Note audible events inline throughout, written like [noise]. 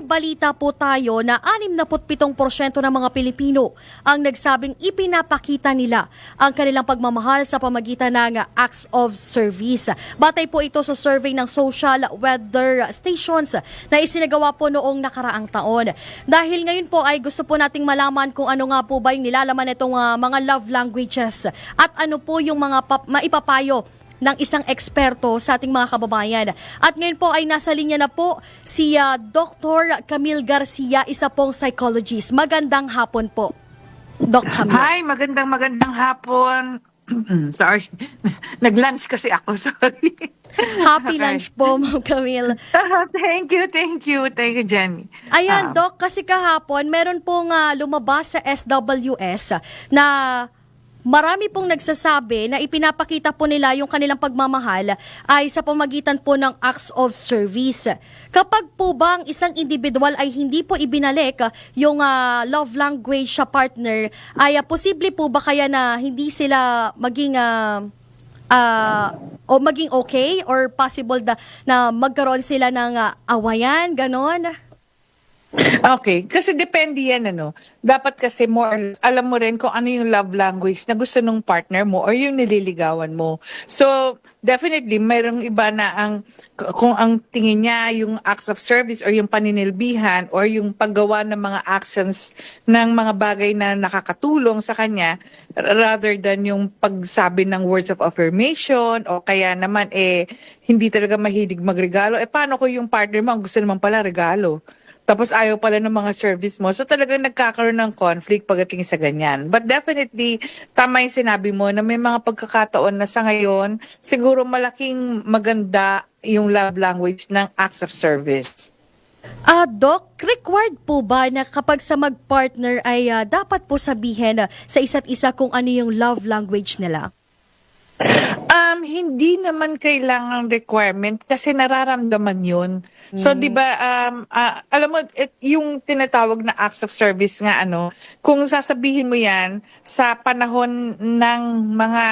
may balita po tayo na 67% ng mga Pilipino ang nagsabing ipinapakita nila ang kanilang pagmamahal sa pamagitan ng acts of service. Batay po ito sa survey ng social weather stations na isinagawa po noong nakaraang taon. Dahil ngayon po ay gusto po nating malaman kung ano nga po ba yung nilalaman nitong ah, mga love languages at ano po yung mga pap- maipapayo ng isang eksperto sa ating mga kababayan. At ngayon po ay nasa linya na po si ah, Dr. Camille Garcia, isa pong psychologist. Magandang hapon po, Doc Camille. Hi, magandang magandang hapon. [clears throat] sorry. [laughs] Nag-lunch kasi ako, [laughs] sorry. Happy Okay. lunch po, Ma'am Camille. [laughs] thank you, thank you, thank you, Jenny. Ayan, Ah, Doc, kasi kahapon, meron pong ah, lumabas sa SWS na marami pong nagsasabi na ipinapakita po nila yung kanilang pagmamahal ay sa pamagitan po ng acts of service. Kapag po ba ang isang individual ay hindi po ibinalik yung ah, love language sa partner, ay ah, posible po ba kaya na hindi sila maging ah, ah, o maging okay or possible na, na magkaroon sila ng ah, awayan, ganon? Okay, kasi depende yan ano. Dapat kasi more or less, alam mo rin kung ano yung love language na gusto nung partner mo or yung nililigawan mo. So, definitely, mayroong iba na ang, kung ang tingin niya yung acts of service or yung paninilbihan or yung paggawa ng mga actions ng mga bagay na nakakatulong sa kanya rather than yung pagsabi ng words of affirmation o kaya naman eh hindi talaga mahilig magregalo. Eh paano ko yung partner mo ang gusto naman pala regalo? Tapos ayaw pala ng mga service mo. So talagang nagkakaroon ng conflict pagdating sa ganyan. But definitely, tama yung sinabi mo na may mga pagkakataon na sa ngayon, siguro malaking maganda yung love language ng acts of service. Ah, Doc, required po ba na kapag sa mag-partner ay ah, dapat po sabihin ah, sa isa't isa kung ano yung love language nila? Um, hindi naman kailangang requirement kasi nararamdaman yun. So, di ba, um, ah, alam mo, it, yung tinatawag na acts of service nga, ano, kung sasabihin mo yan sa panahon ng mga,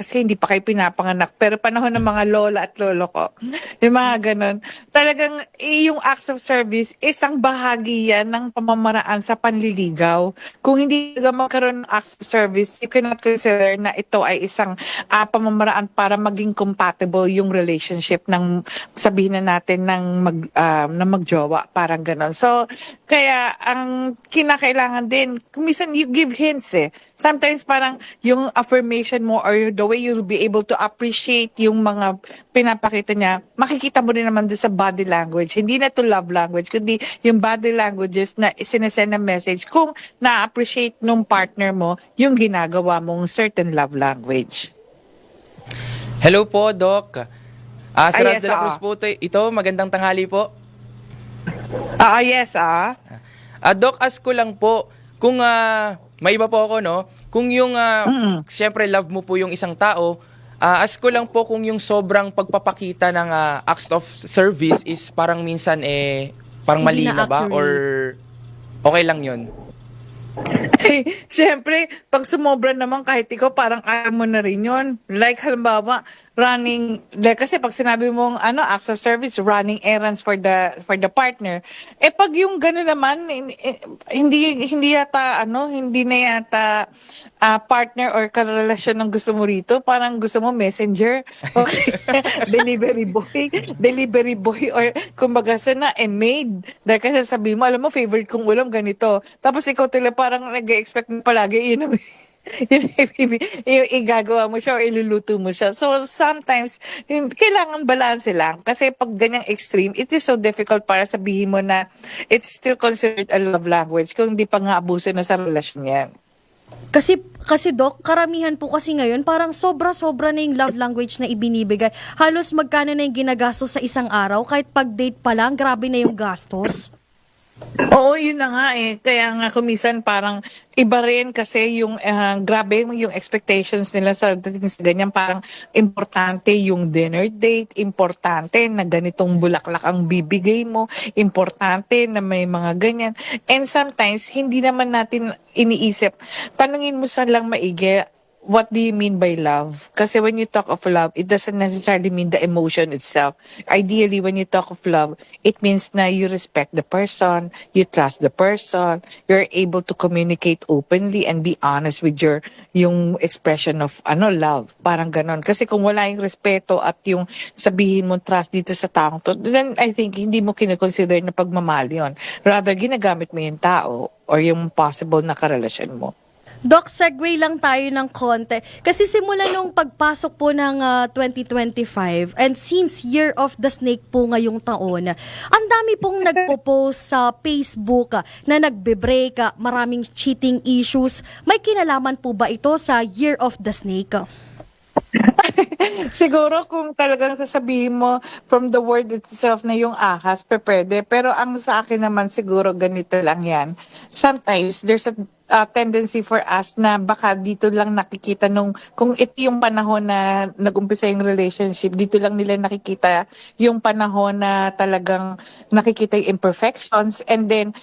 kasi hindi pa kayo pinapanganak, pero panahon ng mga lola at lolo ko, yung mga ganun, talagang eh, yung acts of service, isang bahagi yan ng pamamaraan sa panliligaw. Kung hindi ka magkaroon ng acts of service, you cannot consider na ito ay isang ah, pamamaraan para maging compatible yung relationship ng sabihin na natin ng mag ah, na magjowa parang ganon. So kaya ang kinakailangan din minsan you give hints eh. Sometimes parang yung affirmation mo or the way you'll be able to appreciate yung mga pinapakita niya, makikita mo rin naman doon sa body language. Hindi na to love language, kundi yung body languages na sinesend na message kung na-appreciate nung partner mo yung ginagawa mong certain love language. Hello po, Doc. Ah, Ah, Sarah yes, de la ah. Cruz po to- ito. Magandang tanghali po. Ah, yes ah. Ah, Doc, ask ko lang po, kung ah, may iba po ako, no? Kung yung, ah, Mm-mm. siyempre, love mo po yung isang tao, ah, ask ko lang po kung yung sobrang pagpapakita ng ah, acts of service is parang minsan, eh, parang mali na na ba? Or okay lang yun? Siyempre, pag sumobra naman kahit ikaw parang ayaw mo na rin yun. Like halimbawa, running, like, kasi pag sinabi mong ano, acts of service, running errands for the for the partner. Eh pag yung gano'n naman, eh, hindi hindi yata ano, hindi na yata ah, partner or karelasyon ng gusto mo rito, parang gusto mo messenger, okay? [laughs] delivery boy, delivery boy or kumbaga sa na eh maid. Dahil kasi sabi mo, alam mo favorite kong ulam ganito. Tapos ikaw tila parang nag-expect mo palagi yun [laughs] igagawa mo siya or iluluto mo siya. So sometimes, kailangan balance lang. Kasi pag ganyang extreme, it is so difficult para sabihin mo na it's still considered a love language kung di pa nga abuso na sa relasyon yan. Kasi, kasi Doc, karamihan po kasi ngayon, parang sobra-sobra na yung love language na ibinibigay. Halos magkano na yung ginagastos sa isang araw, kahit pag date pa lang, grabe na yung gastos. Oo, yun na nga eh. Kaya nga kumisan parang iba rin kasi yung ah, grabe yung expectations nila sa dating sa ganyan. Parang importante yung dinner date, importante na ganitong bulaklak ang bibigay mo, importante na may mga ganyan. And sometimes, hindi naman natin iniisip. Tanungin mo sa lang maigi, what do you mean by love? Kasi when you talk of love, it doesn't necessarily mean the emotion itself. Ideally, when you talk of love, it means na you respect the person, you trust the person, you're able to communicate openly and be honest with your yung expression of ano love. Parang ganon. Kasi kung wala yung respeto at yung sabihin mo trust dito sa taong to, then I think hindi mo kinoconsider na pagmamahal yun. Rather, ginagamit mo yung tao or yung possible na karelasyon mo. Doc, segue lang tayo ng konti. Kasi simula nung pagpasok po ng ah, 2025 and since Year of the Snake po ngayong taon, ang dami pong nagpo-post sa Facebook ah, na nagbe-break, ah, maraming cheating issues. May kinalaman po ba ito sa Year of the Snake? [laughs] Siguro kung talagang sasabihin mo from the word itself na yung ahas, pe pwede. Pero ang sa akin naman siguro ganito lang yan. Sometimes there's a uh, tendency for us na baka dito lang nakikita nung kung ito yung panahon na nag-umpisa yung relationship, dito lang nila nakikita yung panahon na talagang nakikita yung imperfections. And then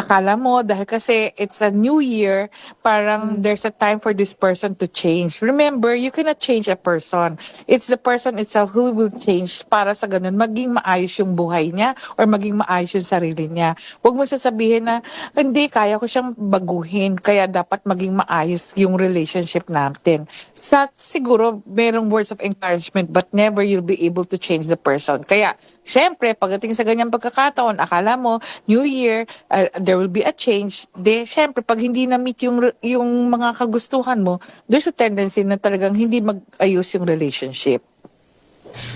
akala mo dahil kasi it's a new year, parang there's a time for this person to change. Remember, you cannot change a person. It's the person itself who will change para sa ganun maging maayos yung buhay niya or maging maayos yung sarili niya. Huwag mo sasabihin na hindi kaya ko siyang baguhin kaya dapat maging maayos yung relationship natin. Sa siguro merong words of encouragement but never you'll be able to change the person. Kaya Siyempre, pagdating sa ganyang pagkakataon, akala mo, New Year, uh, there will be a change. De, siyempre, pag hindi na-meet yung, yung mga kagustuhan mo, there's a tendency na talagang hindi mag-ayos yung relationship.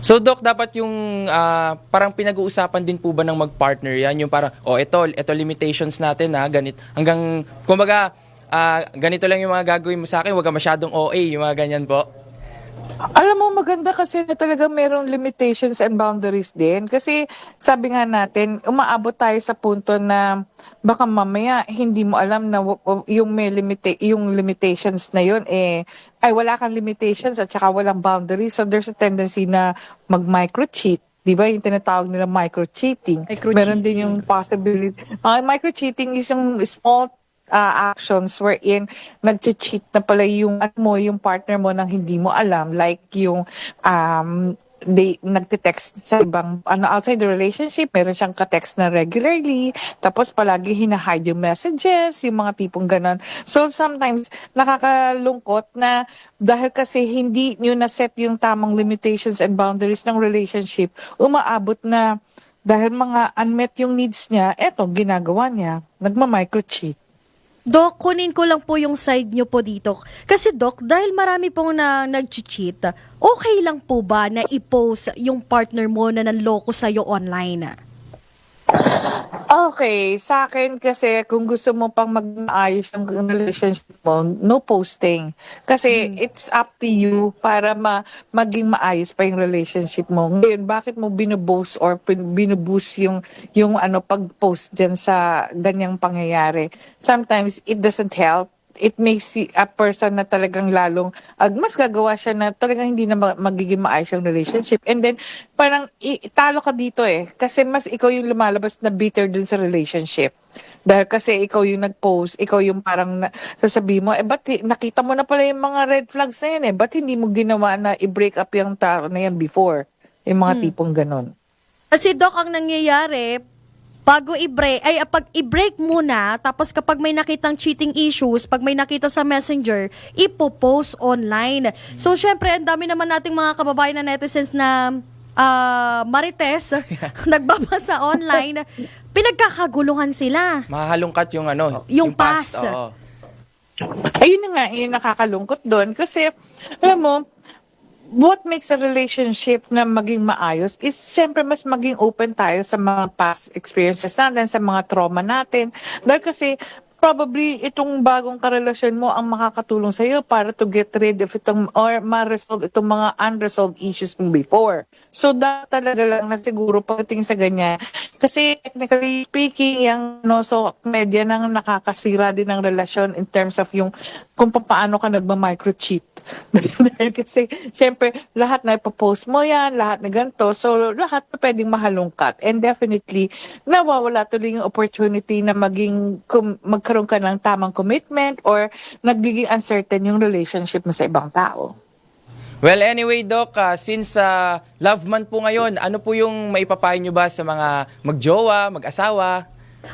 So Doc, dapat yung ah, parang pinag-uusapan din po ba ng mag-partner yan? Yung parang, oh ito, ito limitations natin ha, ganit. Hanggang, kumbaga, ah, ganito lang yung mga gagawin mo sa akin, huwag ka masyadong OA, yung mga ganyan po. Alam mo, maganda kasi na talaga merong limitations and boundaries din. Kasi sabi nga natin, umaabot tayo sa punto na baka mamaya hindi mo alam na yung may limita- yung limitations na yun eh ay wala kang limitations at saka walang boundaries. So there's a tendency na mag-micro-cheat. Di ba? Yung tinatawag nila micro-cheating. Micro-cheating. Meron din yung possibility. Ah, micro-cheating is yung small uh, actions wherein nag-cheat na pala yung ano mo, yung partner mo nang hindi mo alam. Like yung um they nagte-text sa ibang ano outside the relationship meron siyang ka-text na regularly. Tapos palagi hina-hide yung messages yung mga tipong ganon so sometimes nakakalungkot na dahil kasi hindi nyo na-set yung tamang limitations and boundaries ng relationship umaabot na dahil mga unmet yung needs niya eto ginagawa niya nagma-micro-cheat Doc, kunin ko lang po yung side nyo po dito. Kasi Doc, dahil marami pong na nag-cheat, okay lang po ba na i-post yung partner mo na nanloko sa'yo online? Okay, sa akin kasi kung gusto mo pang mag-ayos yung relationship mo, no posting. Kasi it's up to you para ma maging maayos pa yung relationship mo. Ngayon, bakit mo binuboast or binuboost yung yung ano pag-post diyan sa ganyang pangyayari? Sometimes it doesn't help it makes a person na talagang lalong ag mas gagawa siya na talagang hindi na ma- magiging maayos yung relationship. And then parang talo ka dito eh kasi mas ikaw yung lumalabas na bitter dun sa relationship. Dahil kasi ikaw yung nag-post, ikaw yung parang na, sasabihin mo, eh ba't nakita mo na pala yung mga red flags na yan eh, ba't hindi mo ginawa na i-break up yung tao na yan before? Yung mga tipong ganon. Kasi Doc, ang nangyayari, bago i-break, ay pag i-break muna, tapos kapag may nakitang cheating issues, pag may nakita sa messenger, ipopost online. So, syempre, ang dami naman nating mga kababayan na netizens na ah, marites, [laughs] [laughs] nagbabasa online, pinagkakaguluhan sila. Mahalungkat yung ano, Yung past. oo. Ayun na nga, yun nakakalungkot doon. Kasi, alam mo, what makes a relationship na maging maayos is syempre mas maging open tayo sa mga past experiences natin, sa mga trauma natin. Dahil kasi probably itong bagong karelasyon mo ang makakatulong sa iyo para to get rid of itong or ma-resolve itong mga unresolved issues mo before. So dapat talaga lang na siguro pagdating sa ganyan. Kasi technically speaking, yung no, so media nang nakakasira din ng relasyon in terms of yung kung paano ka nagma-microcheat. [laughs] Dahil kasi, syempre, lahat na ipopost mo yan, lahat na ganito. So, lahat na pwedeng mahalungkat. And definitely, nawawala tuloy yung opportunity na maging magkaroon nagkaroon ka ng tamang commitment or nagiging uncertain yung relationship mo sa ibang tao. Well, anyway, Doc, ah, since ah, love month po ngayon, ano po yung maipapayo nyo ba sa mga magjowa, mag-asawa?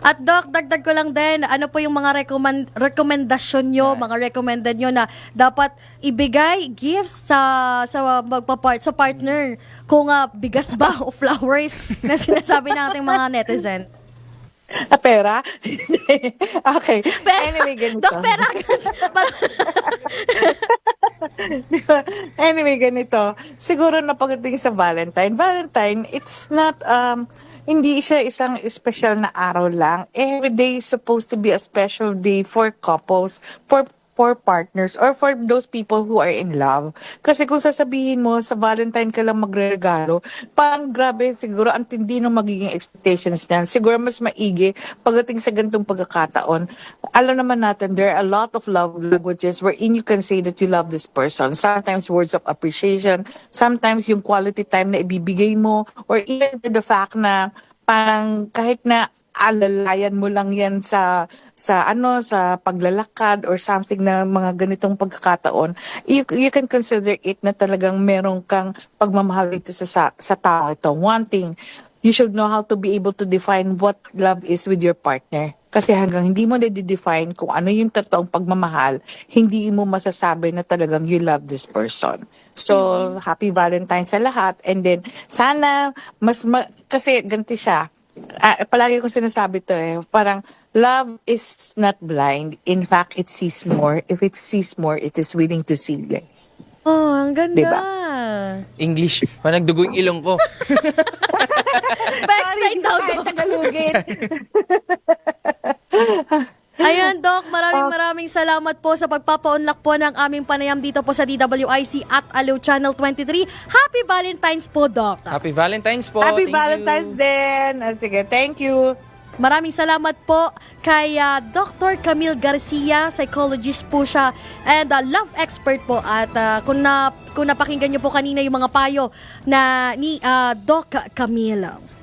At Doc, dagdag ko lang din, ano po yung mga recommend, rekomendasyon nyo, mga recommended nyo na dapat ibigay gifts sa sa magpapart sa partner kung ah, bigas ba o flowers [laughs] na sinasabi nating mga netizen. Ah, pera? [laughs] okay. Pera, Anyway, ganito. Doc, pera agad. [laughs] Anyway, ganito. Siguro na pagdating sa Valentine, Valentine, it's not, um, hindi siya isang special na araw lang. Every day is supposed to be a special day for couples, for for partners, or for those people who are in love. Kasi kung sasabihin mo, sa Valentine ka lang magregalo, parang grabe, siguro ang tindi ng magiging expectations niyan. Siguro mas maigi pagdating sa ganitong pagkakataon. Alam naman natin, there are a lot of love languages wherein you can say that you love this person. Sometimes words of appreciation, sometimes yung quality time na ibibigay mo, or even the fact na parang kahit na alalayan mo lang yan sa sa ano sa paglalakad or something na mga ganitong pagkakataon you, you can consider it na talagang meron kang pagmamahal dito sa sa, sa tao ito one thing you should know how to be able to define what love is with your partner kasi hanggang hindi mo na-define kung ano yung totoong pagmamahal, hindi mo masasabi na talagang you love this person. So, happy Valentine's sa lahat. And then, sana, mas, ma- kasi ganito siya, ah, palagi ko sinasabi to eh, parang love is not blind. In fact, it sees more. If it sees more, it is willing to see less. Oh, ang ganda. Diba? English. Parang nagdugo yung ilong ko. Pa-explain daw, Doc. Tagalogin. Ayan, Doc, maraming maraming salamat po sa pagpapaunlak po ng aming panayam dito po sa DWIC at Aliw Channel 23. Happy Valentine's po, Doc. Happy Valentine's po. Happy Thank you. Valentine's din. Ah, sige, thank you. Maraming salamat po kay ah, Dr. Camille Garcia, psychologist po siya and ah, love expert po at ah, kung na kung napakinggan niyo po kanina yung mga payo na ni ah, Doc Camille.